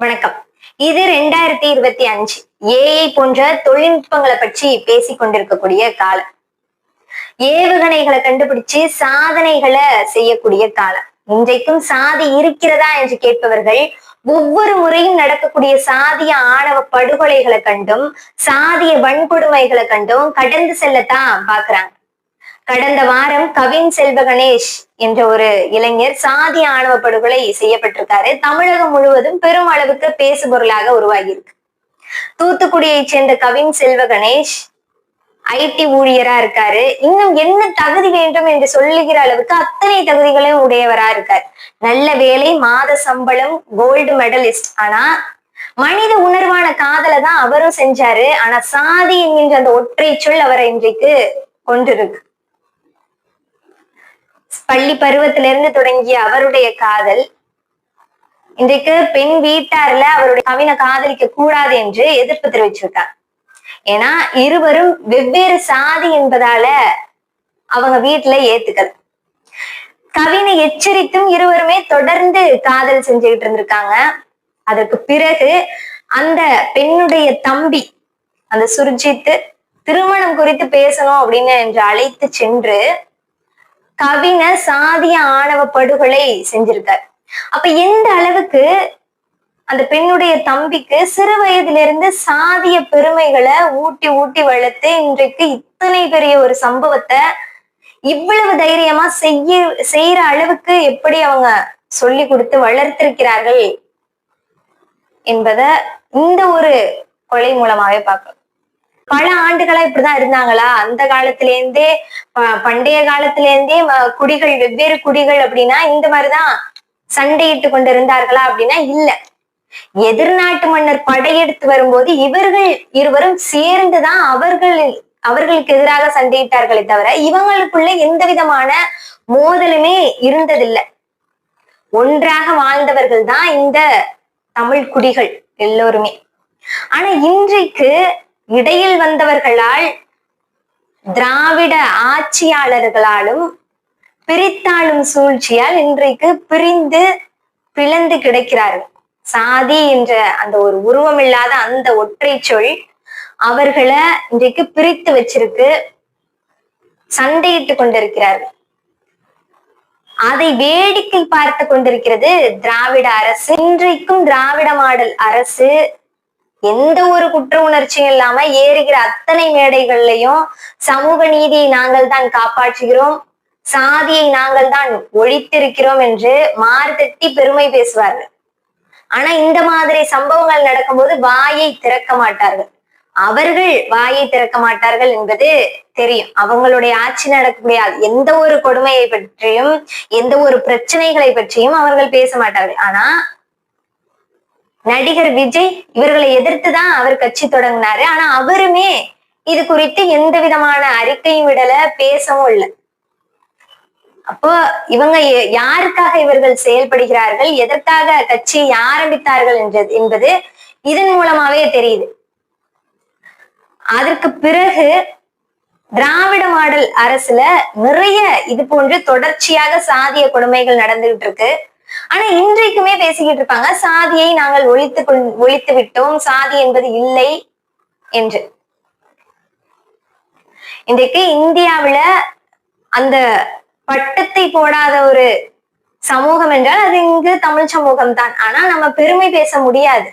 வணக்கம். இது ரெண்டாயிரத்தி இருபத்தி அஞ்சு ஏஐ போன்ற தொழில்நுட்பங்களை பற்றி பேசிக் கொண்டிருக்கக்கூடிய காலம். ஏவுகணைகளை கண்டுபிடிச்சு சாதனைகளை செய்யக்கூடிய காலம். இன்றைக்கும் சாதி இருக்கிறதா என்று கேட்பவர்கள் ஒவ்வொரு முறையும் நடக்கக்கூடிய சாதிய ஆணவ படுகொலைகளை கண்டும் சாதிய வன்கொடுமைகளை கண்டும் கடந்து செல்லத்தான் பாக்குறாங்க கடந்த வாரம் கவின் செல்வ கணேஷ் என்ற ஒரு இளைஞர் சாதி ஆணவ படுகொலை செய்யப்பட்டிருக்காரு. தமிழகம் முழுவதும் பெரும் அளவுக்கு பேசுபொருளாக உருவாகி இருக்கு தூத்துக்குடியைச் சேர்ந்த கவின் செல்வ கணேஷ் ஐடி ஊழியரா இருக்காரு. இன்னும் என்ன தகுதி வேண்டும் என்று சொல்லுகிற அளவுக்கு அத்தனை தகுதிகளையும் உடையவரா இருக்காரு. நல்ல வேலை மாத சம்பளம் கோல்டு மெடலிஸ்ட் ஆனா மனித உணர்வான காதலை தான் அவரும் செஞ்சாரு. ஆனா சாதி என்கின்ற அந்த ஒற்றை சொல் அவரை இன்றைக்கு கொண்டிருக்கு பள்ளி பருவத்திலிருந்து தொடங்கிய அவருடைய காதல். இன்றைக்கு பெண் வீட்டார்ல அவருடைய கவினை காதலிக்க கூடாது என்று எதிர்ப்பு தெரிவிச்சிருக்காங்க ஏன்னா இருவரும் வெவ்வேறு சாதி என்பதால அவங்க வீட்டுல ஏத்துக்கல. கவினை எச்சரித்தும் இருவருமே தொடர்ந்து காதல் செஞ்சுக்கிட்டு இருந்திருக்காங்க. அதற்கு பிறகு அந்த பெண்ணுடைய தம்பி அந்த சுர்ஜித் திருமணம் குறித்து பேசணும் அப்படின்னு என்று அழைத்து சென்று கவிஞர் சாதிய ஆணவ படுகொலை செஞ்சிருக்கார். அப்ப எந்த அளவுக்கு அந்த பெண்ணுடைய தம்பிக்கு சிறு வயதிலிருந்து சாதிய பெருமைகளை ஊட்டி ஊட்டி வளர்த்து இன்றைக்கு இத்தனை பெரிய ஒரு சம்பவத்தை இவ்வளவு தைரியமா செய்ய செய்யற அளவுக்கு எப்படி அவங்க சொல்லி கொடுத்து வளர்த்திருக்கிறார்கள் என்பத இந்த ஒரு கொலை மூலமாவே பார்க்கலாம். பல ஆண்டுகளா இப்படிதான் இருந்தாங்களா? அந்த காலத்துல இருந்தே ப- பண்டைய காலத்துல இருந்தே குடிகள் வெவ்வேறு குடிகள் அப்படின்னா இந்த மாதிரிதான் சண்டையிட்டு கொண்டு இருந்தார்களா அப்படின்னா இல்ல. எதிர்நாட்டு மன்னர் படையெடுத்து வரும்போது இவர்கள் இருவரும் சேர்ந்துதான் அவர்கள் அவர்களுக்கு எதிராக சண்டையிட்டார்களே தவிர இவங்களுக்குள்ள எந்த விதமான மோதலுமே இருந்ததில்லை. ஒன்றாக வாழ்ந்தவர்கள் தான் இந்த தமிழ் குடிகள் எல்லோருமே. ஆனா இன்றைக்கு இடையில் வந்தவர்களால் திராவிட ஆட்சியாளர்களாலும் பிரித்தாளும் சூழ்ச்சியால் இன்றைக்கு பிரிந்து பிளந்து கிடக்கிறார்கள். சாதி என்ற அந்த ஒரு உருவமில்லாத அந்த ஒற்றை சொல் அவர்களை இன்றைக்கு பிரித்து வச்சிருக்கு சண்டையிட்டு கொண்டிருக்கிறார்கள். அதை வேடிக்கை பார்த்து கொண்டிருக்கிறது திராவிட அரசு. இன்றைக்கும் திராவிட மாடல் அரசு எந்த ஒரு குற்ற உணர்ச்சியும் இல்லாம ஏறுகிற அத்தனை மேடைகள்லயும் சமூக நீதியை நாங்கள் தான் காப்பாற்றுகிறோம். சாதியை நாங்கள் தான் ஒழித்திருக்கிறோம் என்று மாறுதட்டி பெருமை பேசுவார்கள். ஆனா இந்த மாதிரி சம்பவங்கள் நடக்கும்போது வாயை திறக்க மாட்டார்கள். அவர்கள் வாயை திறக்க மாட்டார்கள் என்பது தெரியும். அவங்களுடைய ஆட்சி நடக்கக்கூடிய எந்த ஒரு கொடுமையை பற்றியும் எந்த ஒரு பிரச்சனைகளை பற்றியும் அவர்கள் பேச மாட்டார்கள். ஆனா நடிகர் விஜய் இவர்களை எதிர்த்துதான் அவர் கட்சி தொடங்கினாரு. ஆனா அவருமே இது குறித்து எந்த விதமான அறிக்கையும் விடல பேசவும் இல்லை. அப்போ இவங்க யாருக்காக இவர்கள் செயல்படுகிறார்கள் எதற்காக கட்சியை ஆரம்பித்தார்கள் என்றது என்பது இதன் மூலமாவே தெரியுது. அதற்கு பிறகு திராவிட மாடல் அரசுல நிறைய இது போன்று தொடர்ச்சியாக சாதிய கொடுமைகள் நடந்துகிட்டு இருக்கு. ஆனா இன்றைக்குமே பேசிக்கிட்டு இருப்பாங்க சாதியை நாங்கள் ஒழித்து ஒழித்து விட்டோம் சாதி என்பது இல்லை என்று. இன்றைக்கு இந்தியாவில அந்த பட்டத்தை போடாத ஒரு சமூகம் என்றால் அது இங்கு தமிழ் சமூகம் தான் ஆனா நம்ம பெருமை பேச முடியாது.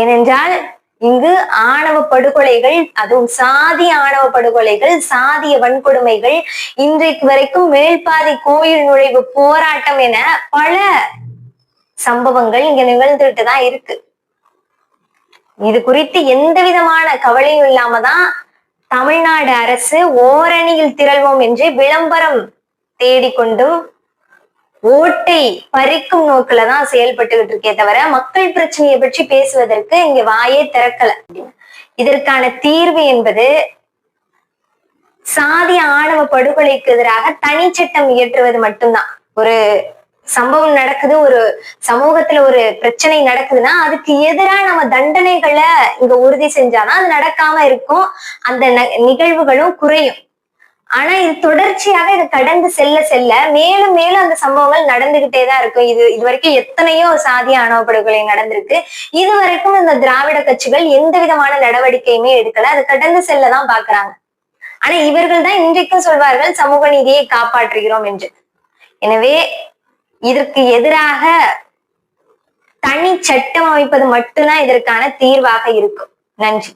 ஏனென்றால் இங்கு ஆணவ படுகொலைகள் அதுவும் சாதி ஆணவ படுகொலைகள் சாதிய வன்கொடுமைகள் இன்றைக்கு வரைக்கும் மேல்பாதி கோயில் நுழைவு போராட்டம் என பல சம்பவங்கள் இங்க நிகழ்ந்துட்டு தான் இருக்கு. இது குறித்து எந்த விதமான கவலையும் இல்லாம தான் தமிழ்நாடு அரசு ஓரணியில் திரள்வோம் என்று விளம்பரம் தேடிக்கொண்டும் ஓட்டை பறிக்கும் நோக்குலதான் செயல்பட்டுகிட்டு இருக்கே தவிர மக்கள் பிரச்சனையை பற்றி பேசுவதற்கு இங்க வாயே திறக்கல. இதற்கான தீர்வு என்பது சாதி ஆணவ படுகொலைக்கு எதிராக தனி சட்டம் இயற்றுவது மட்டும்தான். ஒரு சம்பவம் நடக்குது ஒரு சமூகத்துல ஒரு பிரச்சனை நடக்குதுன்னா அதுக்கு எதிரா நம்ம தண்டனைகளை இங்க உறுதி செஞ்சாதான் அது நடக்காம இருக்கும். அந்த ந- நிகழ்வுகளும் குறையும். ஆனா இது தொடர்ச்சியாக இது கடந்து செல்ல செல்ல மேலும் மேலும் அந்த சம்பவங்கள் நடந்துகிட்டே தான் இருக்கும். இது இது வரைக்கும் எத்தனையோ சாதிய ஆணவ படுகொலை நடந்திருக்கு. இது வரைக்கும் இந்த திராவிட கட்சிகள் எந்த விதமான நடவடிக்கையுமே எடுக்கல. அது கடந்து செல்ல தான் பாக்குறாங்க. ஆனா இவர்கள் தான் இன்றைக்கும் சொல்வார்கள் சமூக நீதியை காப்பாற்றுகிறோம் என்று. எனவே இதற்கு எதிராக தனி சட்டம் அமைப்பது மட்டும்தான் இதற்கான தீர்வாக இருக்கும். நன்றி.